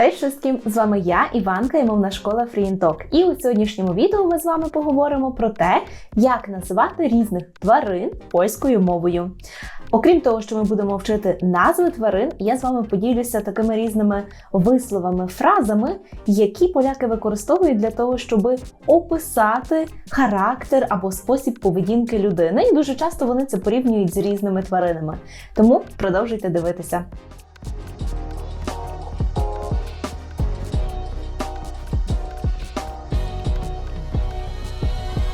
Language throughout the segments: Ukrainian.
Cześć wszystkim! З вами я, Іванка і мовна школа Talk. І у сьогоднішньому відео ми з вами поговоримо про те, як називати різних тварин польською мовою. Окрім того, що ми будемо вчити назви тварин, я з вами поділюся такими різними висловами, фразами, які поляки використовують для того, щоб описати характер або спосіб поведінки людини. І дуже часто вони це порівнюють з різними тваринами. Тому продовжуйте дивитися.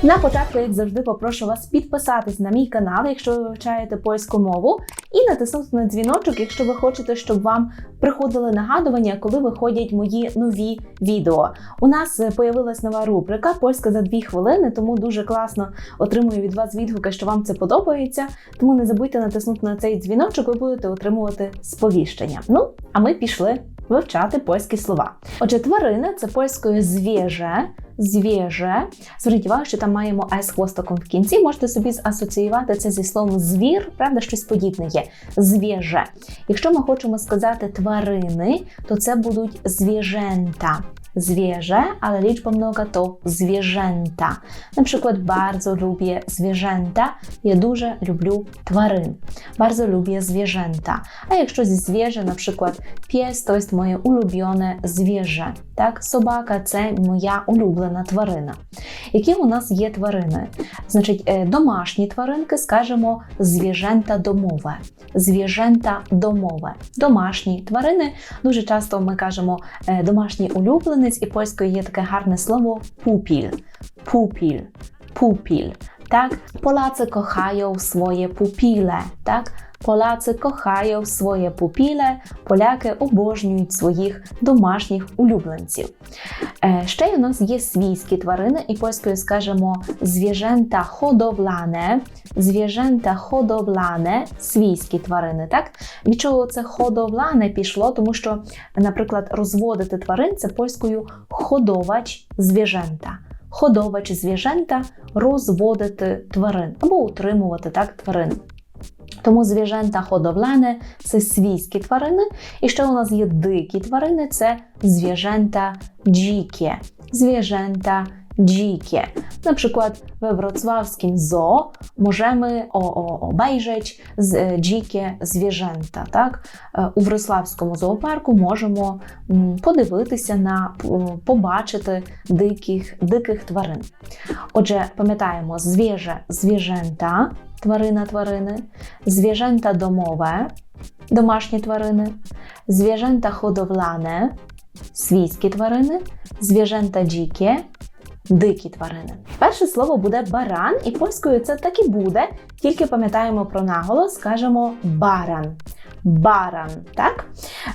На початку, як завжди, попрошу вас підписатись на мій канал, якщо ви вивчаєте польську мову, і натиснути на дзвіночок, якщо ви хочете, щоб вам приходили нагадування, коли виходять мої нові відео. У нас е, появилась нова рубрика Польська за дві хвилини, тому дуже класно отримую від вас відгуки, що вам це подобається. Тому не забудьте натиснути на цей дзвіночок, ви будете отримувати сповіщення. Ну, а ми пішли вивчати польські слова. Отже, тварини це польською звіже. Звіже. Зверніть увагу, що там маємо с хвостиком в кінці. Можете собі асоціювати це зі словом звір, правда, щось подібне є. Звіже. Якщо ми хочемо сказати тварини, то це будуть звіжента. Zwierzę, ale liczba mnoga to zwierzęta. Na przykład bardzo lubię zwierzęta. Ja дуже люблю тварин. Bardzo lubię zwierzęta. A jak щось zwierzę, na przykład pies to jest moje ulubione zwierzę. Так, собака це моя улюблена тварина. Які у нас є тварини? Значить, е, домашні тваринки, скажемо, звіжента домове. Звіжента домове. Домашні тварини. Дуже часто ми кажемо е, домашній улюбленець, і польською є таке гарне слово пупіль. Пупіль. Пупіль. Так, Полаці кохають своє пупіле. так? Polacy kochają swoje pupile, поляки обожнюють своїх домашніх улюбленців. Е, ще й у нас є свійські тварини, і польською скажемо звіжента ходовлане, звіжента ходовлане, свійські тварини. Так? Від чого це ходовлане пішло? Тому що, наприклад, розводити тварин це польською ходовач звіжента. Ходовач звіжента розводити тварин або утримувати так тварин. Тому звіжента ходовляне це свійські тварини. І ще у нас є дикі тварини це звіжента. Zwierzęta dzikie. Na przykład we wrocławskim zoo o, obejrzeć z, e, dzikie zwierzęta. Так? Е, У Вроцлавському зоопарку можемо подивитися на побачити диких, диких тварин. Отже, пам'ятаємо звіже, звіжента, тварина тварини, звіжента домове, домашні тварини, звіжента ходовлане, свійські тварини, звіжента dzikie, дикі тварини. Перше слово буде баран, і польською це так і буде, тільки пам'ятаємо про наголос, скажемо баран. Баран, так?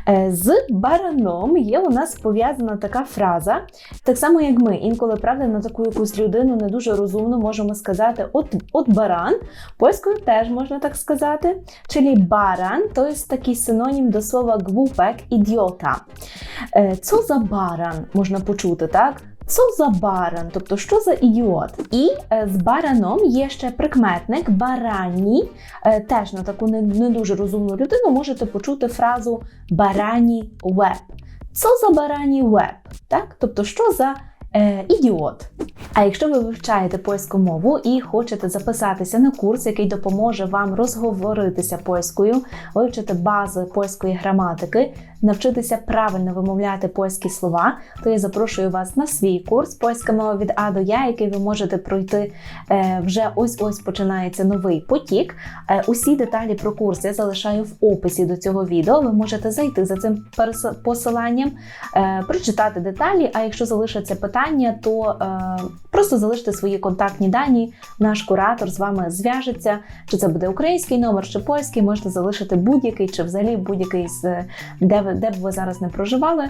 Е, З бараном є у нас пов'язана така фраза, так само як ми. Інколи, правда, на таку якусь людину не дуже розумно можемо сказати от, от баран. Польською теж можна так сказати. Czyli баран то є такий синонім до слова гвупек, ідіота. Е, Co за баран можна почути, так? Co за баран, тобто що за ідіот? І е, з бараном є ще прикметник барані. Е, теж на таку не, не дуже розумну людину можете почути фразу барані веб. Co за барані веб? Так? Тобто, що за е, ідіот? А якщо ви вивчаєте польську мову і хочете записатися на курс, який допоможе вам розговоритися польською, вивчити бази польської граматики, навчитися правильно вимовляти польські слова, то я запрошую вас на свій курс Польська мова від А до Я, який ви можете пройти е, вже ось-ось починається новий потік. Е, усі деталі про курс я залишаю в описі до цього відео. Ви можете зайти за цим посиланням, е, прочитати деталі. А якщо залишаться питання, то просто залиште свої контактні дані. Наш куратор з вами зв'яжеться. Чи це буде український номер, чи польський, можете залишити будь-який, чи взагалі будь-який з де ви де б ви зараз не проживали.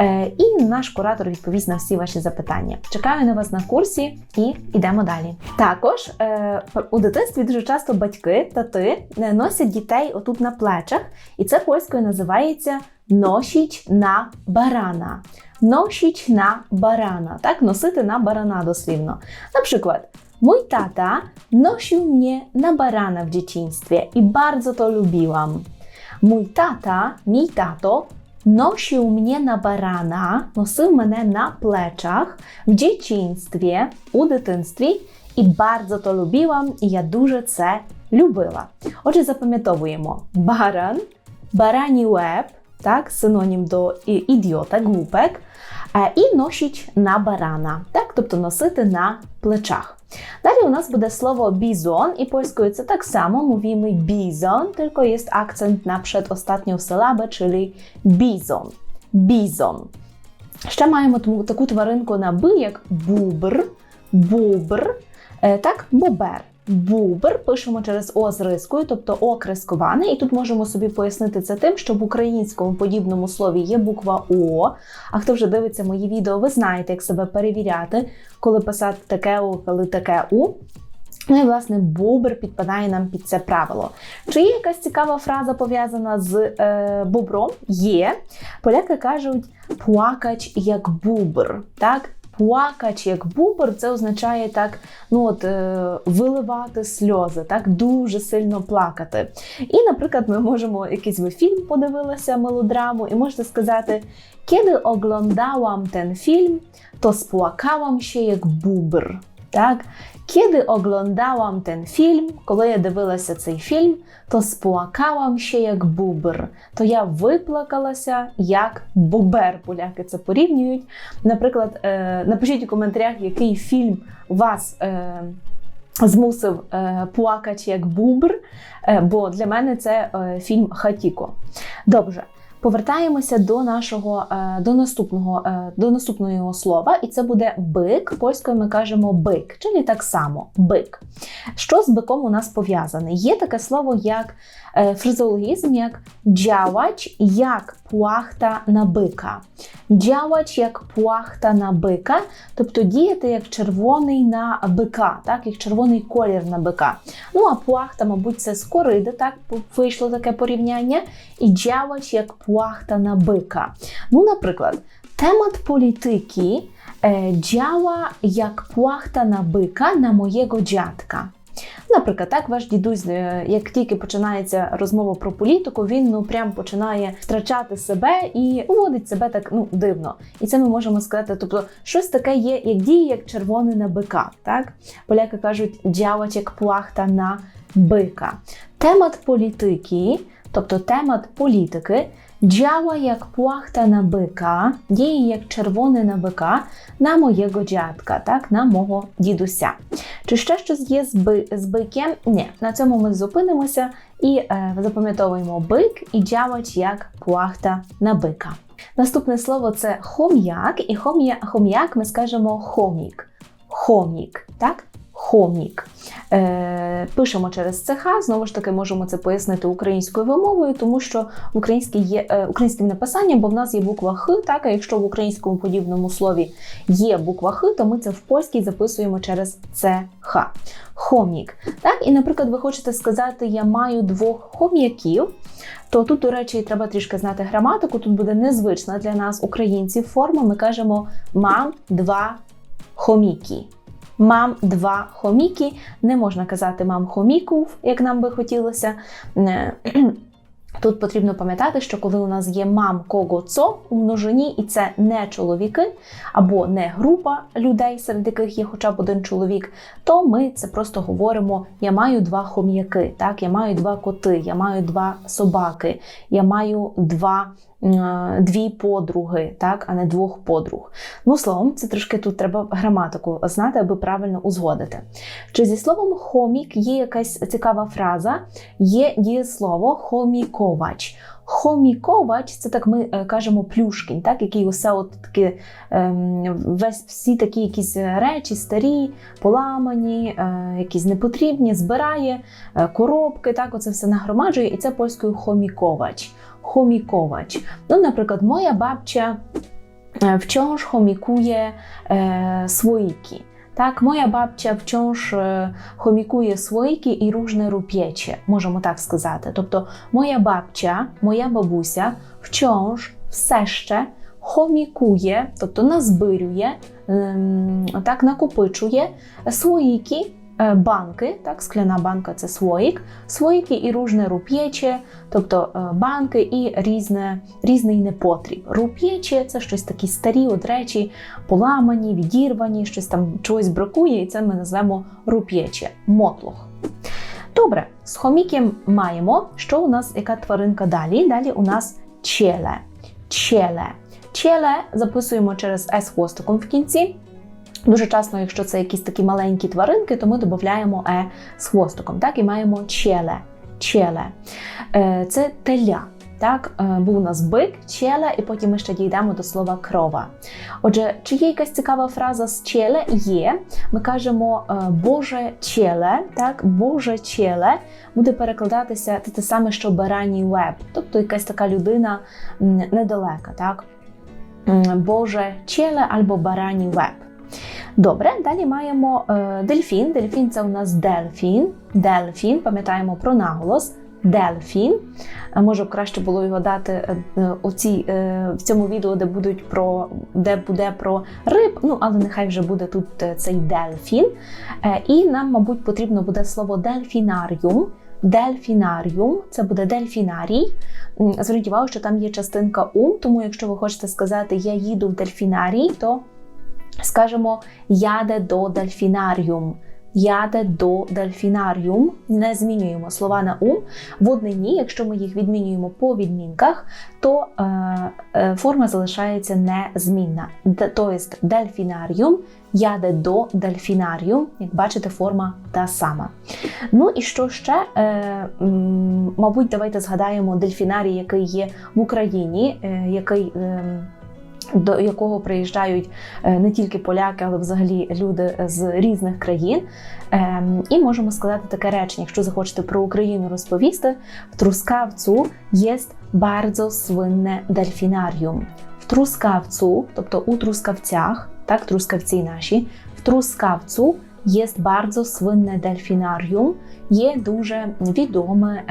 Е, і наш куратор відповість на всі ваші запитання. Чекаю на вас на курсі і йдемо далі. Також е, у дитинстві дуже часто батьки, тати е, носять дітей отут на плечах, і це польською називається носіть на барана. Носіть на барана, так, носити на барана дослівно. Наприклад, Mój tata nosił mnie na barana w dzieciństwie i bardzo to lubiłam. Mój tata, mi tato, Nosił mnie на барана, носив мене на плечах в дитинстві, у дитинстві, і bardzo to lubiłam, і я дуже це любила. Отже, запам'ятовуємо баран, барані łeb, так, синонім до і- ідіота, глупек, е, і носить на барана, так, тобто носити на плечах. Далі у нас буде слово бізон, і польською це так само mówimy бізон, тільки є акцент на przedostatnią силабę, czyli бізон. Бізон. Ще маємо тому- таку тваринку на би, як бубр, бубр, е, так, бобер. Бубр пишемо через О з рискою, тобто окресковане, і тут можемо собі пояснити це тим, що в українському подібному слові є буква О. А хто вже дивиться мої відео, ви знаєте, як себе перевіряти, коли писати таке О, коли таке У. Ну і власне бобр підпадає нам під це правило. Чи є якась цікава фраза пов'язана з е, бобром? Є. Поляки кажуть плакач як бубр. Так? Плакач як бубер, це означає так, ну от е, виливати сльози, так дуже сильно плакати. І, наприклад, ми можемо якийсь ви фільм подивилися, мелодраму, і можете сказати: Kiedy oglądałam ten film, to spłakałam się jak bubr. Так? Kiedy oglądałam ten film, коли я дивилася цей фільм, то сплакałam się як бубр. То я виплакалася як бубер. Поляки це порівнюють. Наприклад, е, напишіть у коментарях, який фільм вас. Е, Змусив е, плакати як бубр, е, бо для мене це е, фільм Хатіко. Добре, повертаємося до нашого е, до наступного е, до наступного слова, і це буде бик. Польською ми кажемо бик, чи так само бик. Що з биком у нас пов'язане? Є таке слово як фразеологізм, як działać як плахта на бика. Działać як плахта на бика, тобто діяти як червоний на бика, так, як червоний колір на бика. Ну а плахта, мабуть, це з кориди, так вийшло таке порівняння. І działać як плахта на бика. Ну, наприклад, temat polityki e, działa jak płachta na byka na mojego dziadka. Наприклад, так ваш дідусь, е, як тільки починається розмова про політику, він ну прям починає втрачати себе і поводить себе так ну дивно. І це ми можемо сказати. Тобто, щось таке є, як діє, як червоне на бика. Так поляки кажуть, як плахта на бика. Темат політики, тобто темат політики. Działa jak płachta na byka, діє як червоне на бика на моєго дядка, так, на мого дідуся. Чи ще щось є з, би, з биком? Ні, на цьому ми зупинимося і е, запам'ятовуємо бик і дявач як плахта на бика. Наступне слово це хом'як, і хом'я, хом'як ми скажемо хомік. Хомік, так? Хомік. Е, пишемо через ЦХ, знову ж таки, можемо це пояснити українською вимовою, тому що в є е, українським написанням, бо в нас є буква Х, так, а якщо в українському подібному слові є буква Х, то ми це в польській записуємо через ЦХ. Хомік. Так, і, наприклад, ви хочете сказати, я маю двох хом'яків. То тут, до речі, треба трішки знати граматику. Тут буде незвична для нас, українців, форма. Ми кажемо мам два хоміки. Мам два хоміки. Не можна казати мам хоміків, як нам би хотілося. Е, Тут потрібно пам'ятати, що коли у нас є мам кого цо у множині, і це не чоловіки або не група людей, серед яких є хоча б один чоловік, то ми це просто говоримо: я маю два хом'яки, так, я маю два коти, я маю два собаки, я маю два. Дві подруги, так, а не двох подруг. Ну, словом, це трошки тут треба граматику знати, аби правильно узгодити. Чи зі словом хомік є якась цікава фраза? Є дієслово хоміковач. Хоміковач це так ми е, кажемо плюшкін, так, який усе от таки ем, весь всі такі якісь речі старі, поламані, е, якісь непотрібні, збирає е, коробки, так, оце все нагромаджує, і це польською хоміковач. Хоміковач. Ну, наприклад, моя бабця е, chomikuje e, słoiki. Tak, moja babcia wciąż e, chomikuje słoiki i różne rupiecie, możemy tak сказати. Тобто, моя бабця, моя бабуся wciąż, все ще хомікує, тобто назбирює, ем, так, накопичує слоїки, е, банки, так, скляна банка це своїк, своїки і ружне руп'єче, тобто е, банки і різне, різний непотріб. Руп'єче це щось такі старі от речі, поламані, відірвані, щось там чогось бракує, і це ми назвемо руп'єче, мотлох. Добре, з хоміком маємо, що у нас яка тваринка далі? Далі у нас челе. Челе. Челе записуємо через С хвостиком в кінці. Дуже часто, якщо це якісь такі маленькі тваринки, то ми додаємо Е з хвостиком. Так, і маємо челе. челе. Е, Це теля. Так, е, був у нас бик, челе, і потім ми ще дійдемо до слова крова. Отже, чи є якась цікава фраза з челе? Є. Ми кажемо е, Боже челе, так, Боже челе буде перекладатися це те саме, що бараній веб, тобто якась така людина недалека, так? Боже челе або бараній веб. Добре, далі маємо е, дельфін. Дельфін це у нас дельфін. Дельфін, пам'ятаємо про наголос. Дельфін. Е, Може, краще було його дати е, е, в цьому відео, де будуть про де буде про риб. Ну, але нехай вже буде тут цей дельфін. І нам, мабуть, потрібно буде слово дельфінаріум. Дельфінаріум це буде дельфінарій. Зверніть увагу, що там є частинка ум, тому якщо ви хочете сказати Я їду в дельфінарій, то скажемо яде до дельфінаріум. Яде до дельфінаріум. Не змінюємо слова на ум. В однині, якщо ми їх відмінюємо по відмінках, то е, е, форма залишається незмінна. Тобто дельфінаріум яде до дельфінаріум. Як бачите, форма та сама. Ну і що ще? Е, мабуть, давайте згадаємо дельфінарій, який є в Україні, е, який. Е, до якого приїжджають е, не тільки поляки, але взагалі люди з різних країн. Ем, І можемо сказати таке речення, якщо захочете про Україну розповісти, в Трускавцу є bardzo свинне дельфінаріум. В Трускавцу, тобто у Трускавцях, так, Трускавці наші, в Трускавцу є bardzo słynne дельфінаріум, є дуже відоме,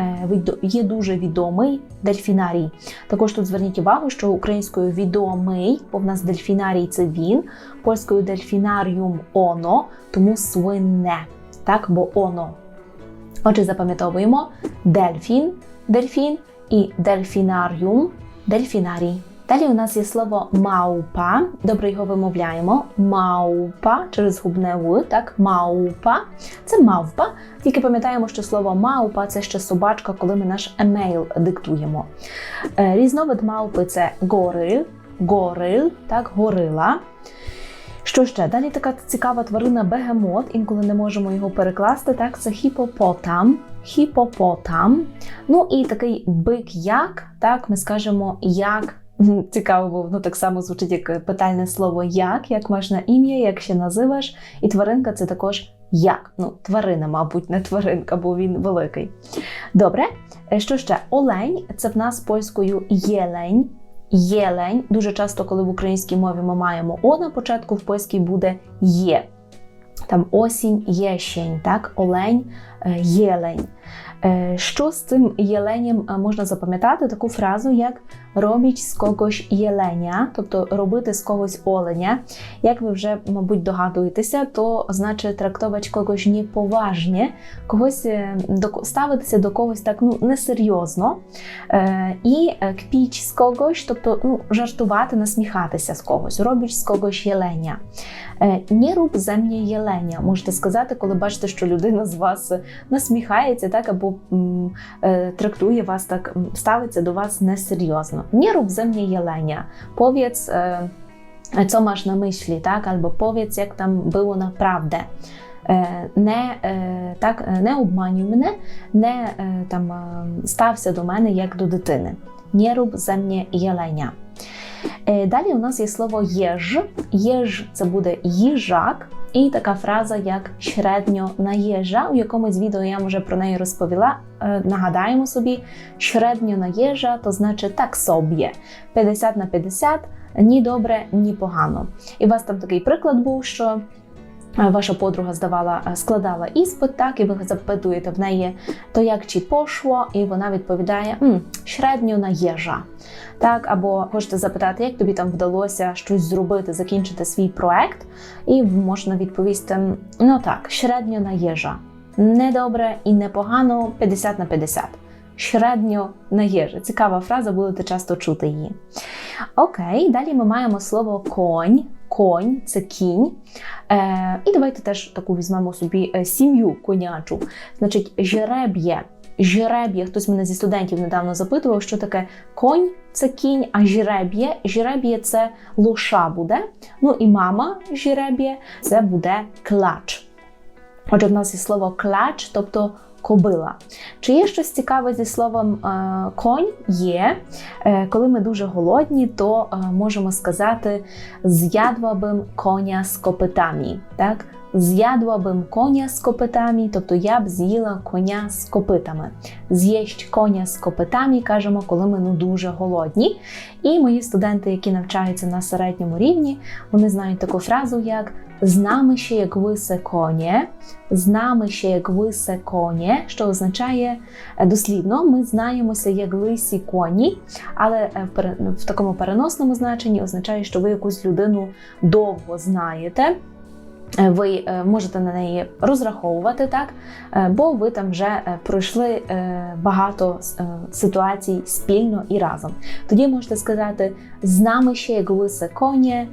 є дуже відомий дельфінарій. Також тут зверніть увагу, що українською відомий, бо в нас дельфінарій це він, польською дельфінаріум оно, тому свинне, так, бо оно. Отже, запам'ятовуємо дельфін, дельфін і дельфінаріум, дельфінарій. Далі у нас є слово маупа. Добре його вимовляємо. Маупа через губне в, так, маупа. Це мавпа. Тільки пам'ятаємо, що слово маупа це ще собачка, коли ми наш емейл диктуємо. Е, Різновид мавпи це горил, горил, так, горила. Що ще? Далі така цікава тварина бегемот, інколи не можемо його перекласти. Так, це хіпопотам. Хіпопотам. Ну і такий бик-як, так, ми скажемо як. Цікаво, бо воно так само звучить як питальне слово як, як маєш на ім'я, як ще називаєш. І тваринка це також як. Ну, тварина, мабуть, не тваринка, бо він великий. Добре. Е, Що ще? Олень це в нас польською єлень. Єлень. Дуже часто, коли в українській мові ми маємо О на початку, в польській буде є. Там осінь, єщень, так, олень, е, єлень. Е, Що з цим єленем можна запам'ятати? Таку фразу, як робіть з когось єленя, тобто робити з когось оленя. Як ви вже, мабуть, догадуєтеся, то значить трактовать когось неповажні, когось е, ставитися до когось так ну, несерйозно. Е, І е, кпіч з когось, тобто ну, жартувати, насміхатися з когось, робіть з когось єленя. Не руб mnie єленя, можете сказати, коли бачите, що людина з вас насміхається, так або м, трактує вас так, ставиться до вас несерйозно. Не rób ze mnie jelenia. Powiedz, e, co masz na myśli, tak? Albo powiedz, jak tam było naprawdę. Е, Не, е, так, е, не обманюй мене, не е, там, е, стався до мене як до дитини. Не rób ze mnie jelenia. Е, Далі у нас є слово єж. Єж це буде їжак, І така фраза, як «шредньо на єжа, у якомусь відео я вже про неї розповіла. Е, Нагадаємо собі, «шредньо наєжа» то значить так собі. 50 на 50, ні добре, ні погано. І у вас там такий приклад був, що ваша подруга здавала, е, складала іспит, так, і ви запитуєте в неї, то як чи пошло, і вона відповідає «М, на їжа. Так, або хочете запитати, як тобі там вдалося щось зробити, закінчити свій проект, і можна відповісти: ну так, середньо на їжа. Недобре і непогано 50 на 50. Середньо на їжа. Цікава фраза, будете часто чути її. Окей, далі ми маємо слово конь. Конь це кінь. Е, І давайте теж таку візьмемо собі е, сім'ю конячу. Значить, жереб'є. Жереб'є, хтось мене зі студентів недавно запитував, що таке конь це кінь, а жереб'є. Жереб'є це лоша буде. Ну і мама жереб'є це буде клач. Отже, в нас є слово клач, тобто кобила. Чи є щось цікаве зі словом е, конь? Є. Е, коли ми дуже голодні, то е, можемо сказати з'ядвабим коня з копитами. Так? З'ядвабим коня з копитами, тобто я б з'їла коня з копитами. З'їсть коня з копитами, кажемо, коли ми ну дуже голодні. І мої студенти, які навчаються на середньому рівні, вони знають таку фразу, як з ще як висе коні, з нами ще як висе коні, що означає е, дослідно, ми знаємося як лисі коні, але е, в такому переносному значенні означає, що ви якусь людину довго знаєте. Е, Ви е, можете на неї розраховувати, так, Е, бо ви там вже пройшли багато ситуацій спільно і разом. Тоді можете сказати з нами ще як лисе коні,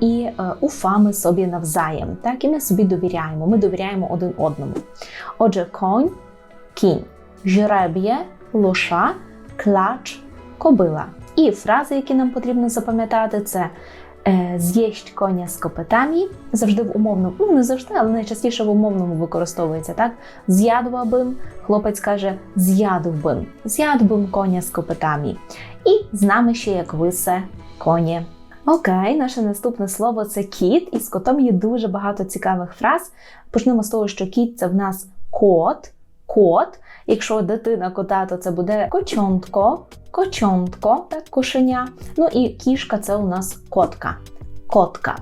і уфами собі навзаєм. Так, і ми собі довіряємо. Ми довіряємо один одному. Отже, конь, кінь, жереб'є, лоша, клач, кобила. І фрази, які нам потрібно запам'ятати, це з'їсть коня з копитами, завжди в умовному, ну не завжди, але найчастіше в умовному використовується так. З'ядувабим, хлопець каже з'ядувбим, з'ядувбим коня з копитами. І з нами ще як висе коні. Окей, наше наступне слово це кіт, і з котом є дуже багато цікавих фраз. Почнемо з того, що кіт це в нас кот, кот. Якщо дитина кота, то це буде кочонтко, кочонтко, так, кошеня. Ну і кішка це у нас котка. Котка.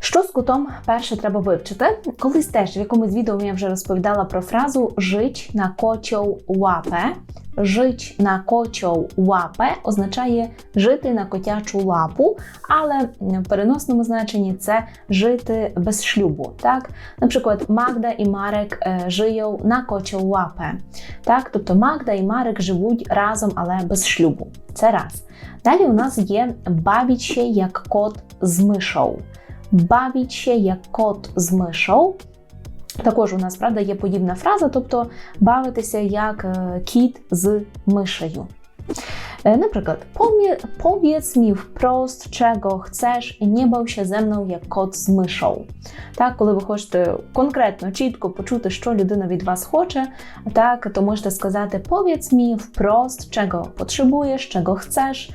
Що з котом перше треба вивчити? Колись теж в якомусь відео я вже розповідала про фразу жить на кочов лапе. Жить на кочов лапе означає жити на котячу лапу, але в переносному значенні це жити без шлюбу. Так? Наприклад, Магда і Марек е, жиють на кочов лапе. Так? Тобто Магда і Марек живуть разом, але без шлюбу. Це раз. Далі у нас є бавіче як кот з мишou. Бавіче як кот з мишou. Також у нас, правда, є подібна фраза, тобто бавитися як е, кіт з мишею. Е, Наприклад, «Помі- powiedz mi wprost, czego chcesz i nie bał się ze mną як кот з мишou. Так, коли ви хочете конкретно, чітко почути, що людина від вас хоче, так, то можете сказати powiedz mi wprost, potrzebujesz, czego chcesz, е,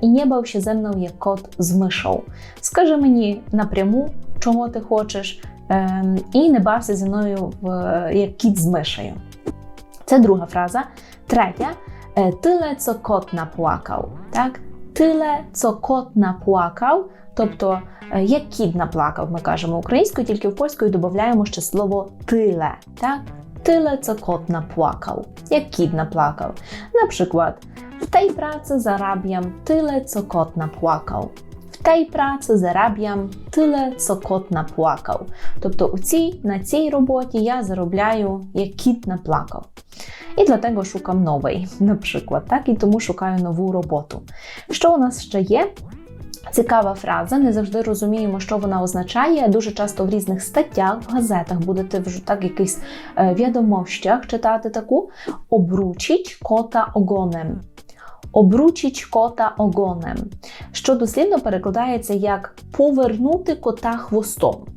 і не бав się ze mną як кот з мишou. Скажи мені напряму, чого ти хочеш, ем, і не бався зі мною в, як кіт з мишею. Це друга фраза. Третя е, тиле, co кот наплакав. Так? Тиле, co кот наплакав, тобто е, як кіт наплакав, ми кажемо українською, тільки в польською додаємо ще слово тиле. Так? Tyle, co kot napłakał. Jak kit naplakał. Na przykład, w tej pracy zarabiam tyle, co kot napłakał. В tej pracy zarabiam tyle, co kot наплакав. Тобто у цій, на цій роботі я заробляю, як кіт наплакав. І для того шукам новий, наприклад, так, і тому шукаю нову роботу. Що у нас ще є? Цікава фраза, не завжди розуміємо, що вона означає. Дуже часто в різних статтях, в газетах будете вже так якихось е, відомостях читати таку обручить кота огонем. Обручить кота огонем, що дослідно перекладається як повернути кота хвостом.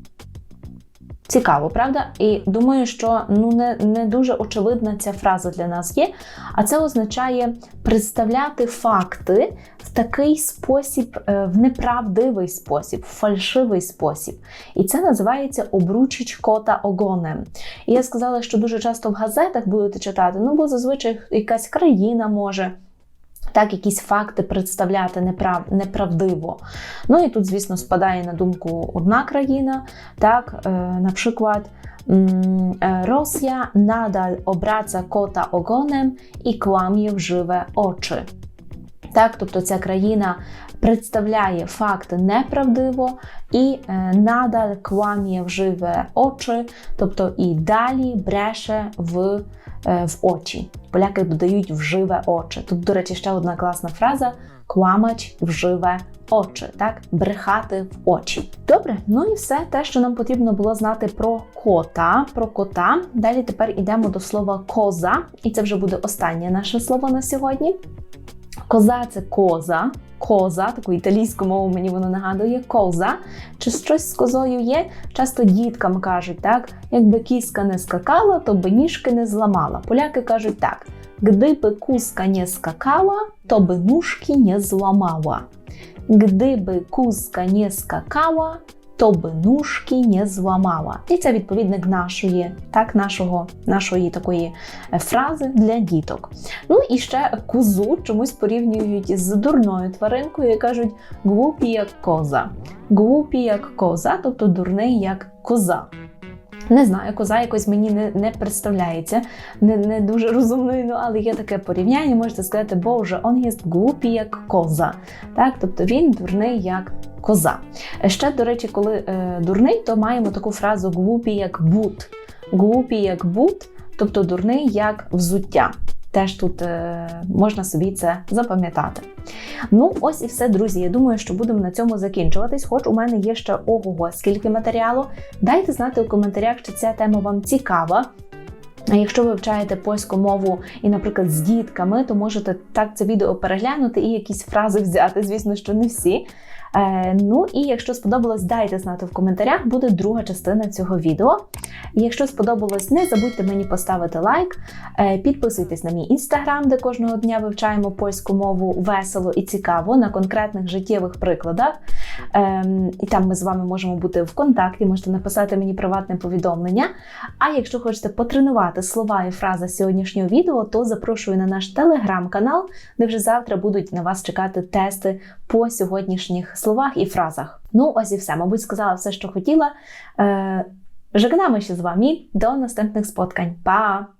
Цікаво, правда? І думаю, що ну не, не дуже очевидна ця фраза для нас є. А це означає представляти факти в такий спосіб, е, в неправдивий спосіб, в фальшивий спосіб. І це називається обручить кота огонем. І я сказала, що дуже часто в газетах будете читати, ну бо зазвичай якась країна може. Так, якісь факти представляти неправ... неправдиво. Ну і тут, звісно, спадає на думку одна країна. Так, е, наприклад, е, Росія надal obraca кота огонем і клам'є в живе очі. Так, тобто ця країна представляє факти неправдиво і е, надal клам'є в живе очі, тобто і далі бреше в, в очі. Поляки додають в живе очі. Тут, до речі, ще одна класна фраза: кламач в живе очі, так, брехати в очі. Добре, ну і все те, що нам потрібно було знати про кота. Про кота. Далі тепер йдемо до слова коза, і це вже буде останнє наше слово на сьогодні. Коза це коза, коза, таку італійську мову мені воно нагадує, коза. Чи щось з козою є? Часто діткам кажуть, так, якби кіска не скакала, то би ніжки не зламала. Поляки кажуть так: Gdyby куска не скакала, то би ножки не зламала. Gdyby куска не скакала, то би ножки не зламала. І це відповідник нашої, так, нашого, нашої такої е, фрази для діток. Ну і ще козу чомусь порівнюють з дурною тваринкою і кажуть глупі як коза. Глупі як коза, тобто дурний як коза. Не знаю, коза якось мені не не представляється, не не дуже розумною, ну, але є таке порівняння, можете сказати, Боже, он є глупі як коза. Так? Тобто він дурний як коза. Ще, до речі, коли е, дурний, то маємо таку фразу глупі як бут. Глупий як бут, тобто дурний як взуття. Теж тут е, можна собі це запам'ятати. Ну, ось і все, друзі. Я думаю, що будемо на цьому закінчуватись, хоч у мене є ще ого, скільки матеріалу. Дайте знати у коментарях, чи ця тема вам цікава. А якщо ви вивчаєте польську мову і, наприклад, з дітками, то можете так це відео переглянути і якісь фрази взяти. Звісно, що не всі. Е, ну і якщо сподобалось, дайте знати в коментарях, буде друга частина цього відео. Якщо сподобалось, не забудьте мені поставити лайк, е, підписуйтесь на мій інстаграм, де кожного дня вивчаємо польську мову весело і цікаво на конкретних життєвих прикладах. Е, і там ми з вами можемо бути в контакті, можете написати мені приватне повідомлення. А якщо хочете потренувати слова і фрази сьогоднішнього відео, то запрошую на наш телеграм-канал, де вже завтра будуть на вас чекати тести по сьогоднішніх словах і фразах. Ну, ось і все. Мабуть, сказала все, що хотіла. Żegnamy się z Wami. Do następnych spotkań. Pa!